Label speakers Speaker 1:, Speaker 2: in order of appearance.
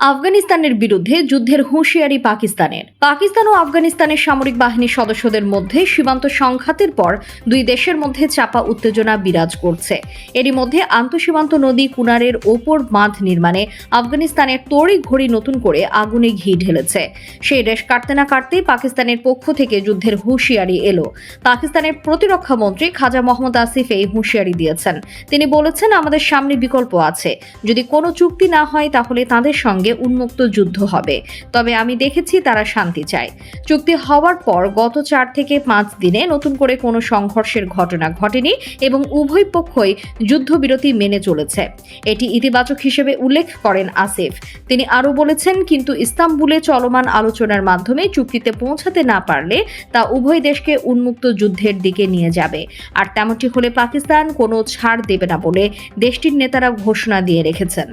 Speaker 1: আফগানিস্তানের বিরুদ্ধে যুদ্ধের হুঁশিয়ারি পাকিস্তানের। পাকিস্তান ও আফগানিস্তানের সামরিক বাহিনীর সদস্যদের মধ্যে সীমান্ত সংঘাতের পর দুই দেশের মধ্যে চাপা উত্তেজনা বিরাজ করছে। এরই মধ্যে আন্তঃসীমান্ত নদী কুনারের ওপর বাঁধ নির্মাণে আফগানিস্তানের তড়ি ঘড়ি নতুন করে আগুনে ঘি ঢেলেছে। সেই রেশ কাটতে না কাটতেই পাকিস্তানের পক্ষ থেকে যুদ্ধের হুঁশিয়ারি এলো। পাকিস্তানের প্রতিরক্ষা মন্ত্রী খাজা মোহাম্মদ আসিফ এই হুঁশিয়ারি দিয়েছেন। তিনি বলেছেন, আমাদের সামনে বিকল্প আছে। যদি কোনো চুক্তি না হয়, তাহলে তাদের সঙ্গে উন্মুক্ত যুদ্ধ হবে। তবে আমি দেখেছি তারা শান্তি চায়। চুক্তি হওয়ার পর গত চার থেকে পাঁচ দিনে নতুন করে কোনো সংঘর্ষের ঘটনা ঘটেনি এবং উভয় পক্ষই যুদ্ধবিরতি মেনে চলেছে। এটি ইতিবাচক হিসেবে উল্লেখ করেন আসিফ। তিনি আরও বলেছেন, কিন্তু ইস্তাম্বুলে চলমান আলোচনার মাধ্যমে চুক্তিতে পৌঁছাতে না পারলে তা উভয় দেশকে উন্মুক্ত যুদ্ধের দিকে নিয়ে যাবে। আর তেমনটি হলে পাকিস্তান কোনো ছাড় দেবে না বলে দেশটির নেতারা ঘোষণা দিয়ে রেখেছেন।